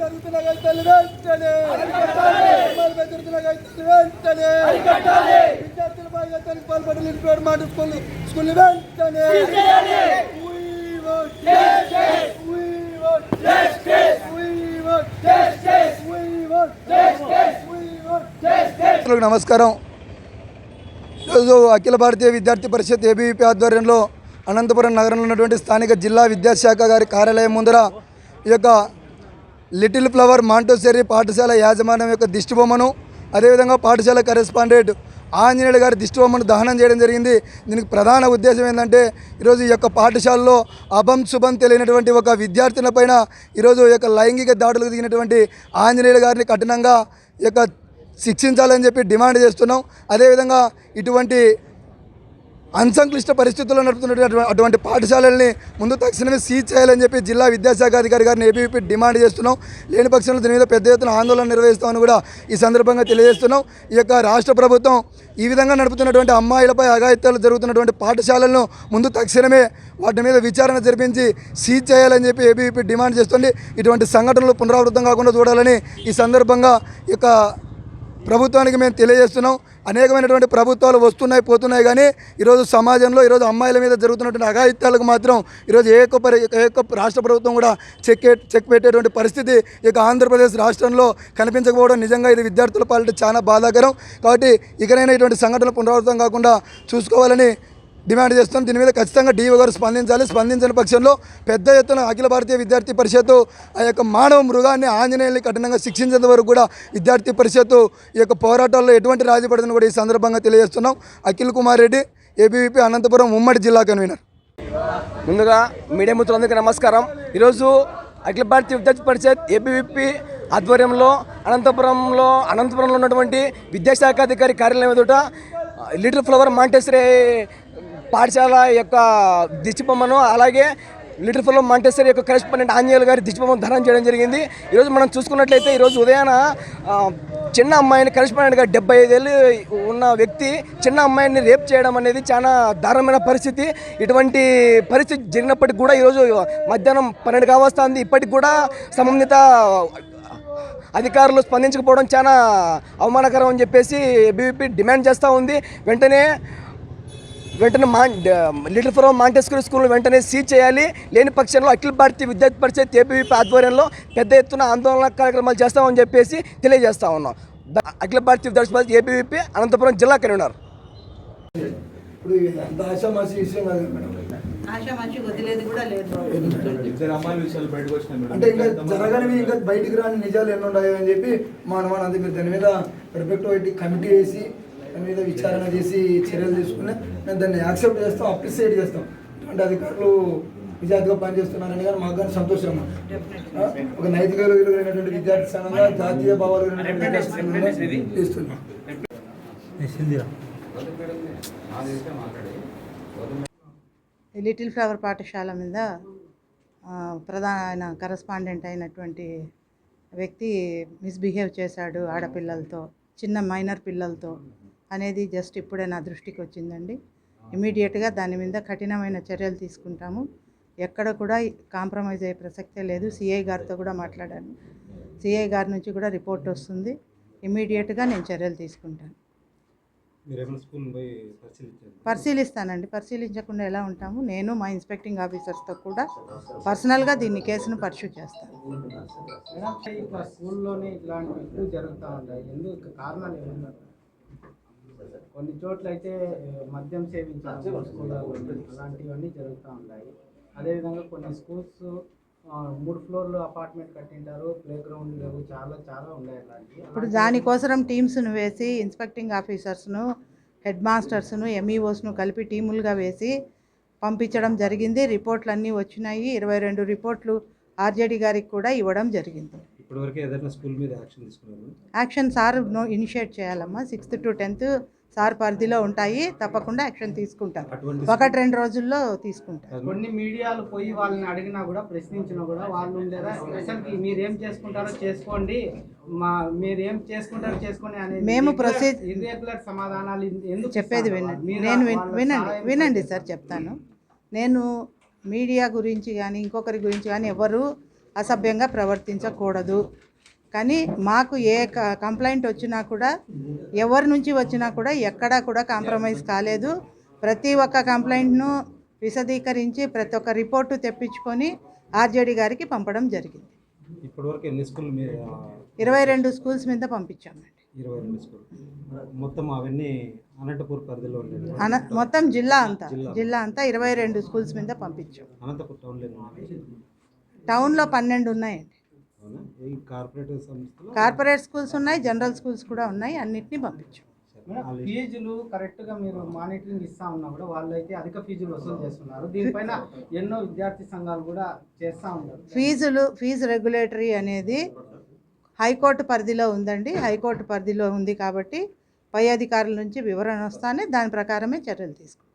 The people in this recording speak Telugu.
జరుగుతున్న గైతలు వెంటనే. జరుగుతున్న గైతలు వెంటనే. విద్యార్థులపై గైతలకు పాల్పడి నిలిపాడు మాట స్కూల్ స్కూల్ వెంటనే. నమస్కారం. ఈరోజు అఖిల భారతీయ విద్యార్థి పరిషత్ ఏబీవీపీ ఆధ్వర్యంలో అనంతపురం నగరంలో ఉన్నటువంటి స్థానిక జిల్లా విద్యాశాఖ గారి కార్యాలయం ముందర ఈ యొక్క లిటిల్ ఫ్లవర్ మాంటోసెరీ పాఠశాల యాజమాన్యం యొక్క దిష్టిబొమ్మను అదేవిధంగా పాఠశాల కరెస్పాండెంట్ ఆంజనేయుడు గారి దిష్టిబొమ్మను దహనం చేయడం జరిగింది. దీనికి ప్రధాన ఉద్దేశం ఏంటంటే ఈరోజు ఈ యొక్క పాఠశాలలో అభం శుభం తెలియనటువంటి ఒక విద్యార్థుల పైన ఈరోజు యొక్క లైంగిక దాడులకు దిగినటువంటి ఆంజనేయుడు గారిని కఠినంగా ఈ యొక్క శిక్షించాలని చెప్పి డిమాండ్ చేస్తున్నాం. అదేవిధంగా ఇటువంటి అన్సంక్లిష్ట పరిస్థితుల్లో నడుపుతున్నటువంటి అటువంటి పాఠశాలల్ని ముందు తక్షణమే సీజ్ చేయాలని చెప్పి జిల్లా విద్యాశాఖ అధికారి గారిని ఏపీపీ డిమాండ్ చేస్తున్నాం. లేని పక్షంలో దీని మీద పెద్ద ఎత్తున ఆందోళన నిర్వహిస్తామని కూడా ఈ సందర్భంగా తెలియజేస్తున్నాం. ఈ యొక్క రాష్ట్ర ప్రభుత్వం ఈ విధంగా నడుపుతున్నటువంటి అమ్మాయిలపై అఘాయిత్యాలు జరుగుతున్నటువంటి పాఠశాలలను ముందు తక్షణమే వాటి మీద విచారణ జరిపించి సీజ్ చేయాలని చెప్పి ఏబీవీపీ డిమాండ్ చేస్తుంది. ఇటువంటి సంఘటనలు పునరావృతం కాకుండా చూడాలని ఈ సందర్భంగా ఈ యొక్క ప్రభుత్వానికి మేము తెలియజేస్తున్నాం. అనేకమైనటువంటి ప్రభుత్వాలు వస్తున్నాయి పోతున్నాయి కానీ ఈరోజు సమాజంలో ఈరోజు అమ్మాయిల మీద జరుగుతున్నటువంటి అఘాయిత్యాలకు మాత్రం ఈరోజు ఏ ఒక్క పరి ఏ ఒక్క రాష్ట్ర ప్రభుత్వం కూడా చెక్ చెక్ పెట్టేటువంటి పరిస్థితి ఇక ఆంధ్రప్రదేశ్ రాష్ట్రంలో కనిపించకపోవడం నిజంగా ఇది విద్యార్థుల పాలిట చాలా బాధాకరం. కాబట్టి ఇకనైనా ఇటువంటి సంఘటనలు పునరావృతం కాకుండా చూసుకోవాలని డిమాండ్ చేస్తున్నాం. దీని మీద ఖచ్చితంగా డీఓ గారు స్పందించాలి. స్పందించిన పక్షంలో పెద్ద ఎత్తున అఖిల భారతీయ విద్యార్థి పరిషత్తు ఆ యొక్క మానవ మృగాన్ని ఆంజనేయుల్ని కఠినంగా శిక్షించేంత వరకు కూడా విద్యార్థి పరిషత్తు ఈ యొక్క పోరాటాల్లో ఎటువంటి రాజీ పడదని కూడా ఈ సందర్భంగా తెలియజేస్తున్నాం. అఖిల్ కుమార్ రెడ్డి ఏబీవీపీ అనంతపురం ఉమ్మడి జిల్లా కన్వీనర్. ముందుగా మీడియా మిత్రులందరికీ నమస్కారం. ఈరోజు అఖిల భారతీయ విద్యార్థి పరిషత్ ఏబీవీపీ ఆధ్వర్యంలో అనంతపురంలో అనంతపురంలో ఉన్నటువంటి విద్యాశాఖ అధికారి కార్యాలయం ఎదుట లిటిల్ ఫ్లవర్ మాంటేశ్వరి పాఠశాల యొక్క దిష్టిబొమ్మను అలాగే లిటిల్ ఫ్లవర్ మంటేశ్వరి యొక్క కరెస్పాండెంట్ ఆంజనేయులు గారి దిష్టిబొమ్మను ధనం చేయడం జరిగింది. ఈరోజు మనం చూసుకున్నట్లయితే ఈరోజు ఉదయాన చిన్న అమ్మాయిని కరెస్పాండెంట్గా డెబ్బై ఐదేళ్ళు ఉన్న వ్యక్తి చిన్న అమ్మాయిని రేప్ చేయడం అనేది చాలా దారుణమైన పరిస్థితి. ఇటువంటి పరిస్థితి జరిగినప్పటికి కూడా ఈరోజు మధ్యాహ్నం పన్నెండు కావస్తుంది ఇప్పటికి కూడా సంబంధిత అధికారులు స్పందించకపోవడం చాలా అవమానకరం అని చెప్పేసి బీవీపీ డిమాండ్ చేస్తూ ఉంది. వెంటనే వెంటనే మా లిటిల్ ఫ్రమ్ మాంటెస్కూర్ స్కూల్ వెంటనే సీజ్ చేయాలి. లేని పక్షంలో అఖిల భారతీయ విద్యార్థి పరిషత్ ఏబీవీపీ ఆధ్వర్యంలో పెద్ద ఎత్తున ఆందోళన కార్యక్రమాలు చేస్తామని చెప్పేసి తెలియజేస్తా ఉన్నాం. అఖిల భారతీయ విద్యార్థి పరిషత్ ఏబీవీపీ అనంతపురం జిల్లా కన్వీనర్. ఇప్పుడు ఆశామాసి విషయం కాదు. అంటే ఇంకా జరగనివి ఇంకా బయటికి రాని నిజాలు ఎన్ని ఉన్నాయో అని చెప్పి మా అనుమానం. అంతే మీరు దాని మీద పర్ఫెక్ట్ ఒకటి కమిటీ వేసి దాని మీద విచారణ చేసి చర్యలు తీసుకుని మేము దాన్ని యాక్సెప్ట్ చేస్తాం అప్రిసియేట్ చేస్తాం. అంటే అధికారులు విద్యార్థిగా పనిచేస్తున్నారని కానీ మాకు కానీ సంతోషం. ఒక నైతిక విలువలు కలిగినటువంటి విద్యార్థి స్థానంగా జాతీయ భావాలు ఈ లిటిల్ ఫ్లవర్ పాఠశాల మీద ఆ, ప్రధాన ఆయన కరస్పాండెంట్ అయినటువంటి వ్యక్తి మిస్బిహేవ్ చేశాడు ఆడపిల్లలతో చిన్న మైనర్ పిల్లలతో. అనేది జస్ట్ ఇప్పుడే నా దృష్టికి వచ్చిందండి. ఇమీడియట్గా దాని మీద కఠినమైన చర్యలు తీసుకుంటాము. ఎక్కడ కూడా కాంప్రమైజ్ అయ్యే ప్రసక్తే లేదు. సిఐ గారితో కూడా మాట్లాడాను. సిఐ గారి నుంచి కూడా రిపోర్ట్ వస్తుంది. ఇమీడియట్గా నేను చర్యలు తీసుకుంటాను. పరిశీలిస్తానండి. పరిశీలించకుండా ఎలా ఉంటాము? నేను మా ఇన్స్పెక్టింగ్ ఆఫీసర్స్తో కూడా పర్సనల్గా దీన్ని కేసును పర్సూ చేస్తాను. స్కూల్లోనే ఎక్కువ జరుగుతూ ఉంటాయి. ఎందుకు? కారణాలు ఏమన్నారు కొన్ని చోట్ల అయితే మద్యం సేవించడం స్కూల్లో అలాంటివన్నీ జరుగుతూ ఉంటాయి అదేవిధంగా కొన్ని స్కూల్స్ మూడు ఫ్లోర్లు అపార్ట్మెంట్ కట్టింటారు. ప్లే గ్రౌండ్ లేవు చాలా చాలా ఉన్నాయి అలాంటివి. ఇప్పుడు దానికోసం టీమ్స్ను వేసి ఇన్స్పెక్టింగ్ ఆఫీసర్స్ను హెడ్ మాస్టర్స్ను ఎంఈఓస్ను కలిపి టీములుగా వేసి పంపించడం జరిగింది. రిపోర్ట్లు అన్నీ వచ్చినాయి. ఇరవై రెండు రిపోర్ట్లు ఆర్జేడీ గారికి కూడా ఇవ్వడం జరిగింది. ఇప్పటివరకు ఏదైనా స్కూల్ మీద యాక్షన్ తీసుకున్నారు? యాక్షన్ సార్ నో ఇనిషియేట్ చేయాలమ్మా. సిక్స్త్ టు టెన్త్ సార్ పరిధిలో ఉంటాయి. తప్పకుండా యాక్షన్ తీసుకుంటారు. ఒకటి రెండు రోజుల్లో తీసుకుంటారు. కొన్ని మీడియాలు పోయి వాళ్ళని అడిగినా కూడా ప్రశ్నించినా కూడా వాళ్ళు అసలు మీరేం చేసుకుంటారో చేసుకోండి. మా మీరు ఏం చేసుకుంటారో చేసుకోండి అనేది మేము ఇర్రెగ్యులర్ సమాధానాలు ఎందుకు చెప్పేది? వినండి. నేను వినండి. వినండి సార్ చెప్తాను. నేను మీడియా గురించి కానీ ఇంకొకరి గురించి కానీ ఎవరు అసభ్యంగా ప్రవర్తించకూడదు. కానీ మాకు ఏ కంప్లైంట్ వచ్చినా కూడా ఎవరి నుంచి వచ్చినా కూడా ఎక్కడా కూడా కాంప్రమైజ్ కాలేదు. ప్రతి ఒక్క కంప్లైంట్ను విశదీకరించి ప్రతి ఒక్క రిపోర్టు తెప్పించుకొని ఆర్జేడీ గారికి పంపడం జరిగింది. ఇప్పటివరకు ఎన్ని స్కూల్ ఇరవై రెండు స్కూల్స్ మీద పంపించామండి ఇరవై రెండు స్కూల్. మొత్తం అవన్నీ అనంతపూర్ పరిధిలో అన మొత్తం జిల్లా అంతా. జిల్లా. అంతా ఇరవై రెండు స్కూల్స్ మీద పంపించాం. అనంతపూర్ టౌన్లో? టౌన్లో పన్నెండు ఉన్నాయండి. కార్పొరేట్ సంస్థలో? కార్పొరేట్ స్కూల్స్ ఉన్నాయి జనరల్ స్కూల్స్ కూడా ఉన్నాయి అన్నిటినీ పంపించాం. మేడం, ఫీజులు కరెక్ట్గా మీరు మానిటరింగ్ ఇస్తా ఉన్నా కూడా వాళ్ళు అయితే అధిక ఫీజులు వసూలు చేస్తున్నారు. దీనిపైన ఎన్నో విద్యార్థి సంఘాలు కూడా చేస్తా ఉన్నారు. ఫీజులు ఫీజు రెగ్యులేటరీ అనేది హైకోర్టు పరిధిలో ఉందండి. హైకోర్టు పరిధిలో ఉంది కాబట్టి పై అధికారుల నుంచి వివరణ వస్తానే దాని ప్రకారమే చర్యలు తీసుకుంటాం.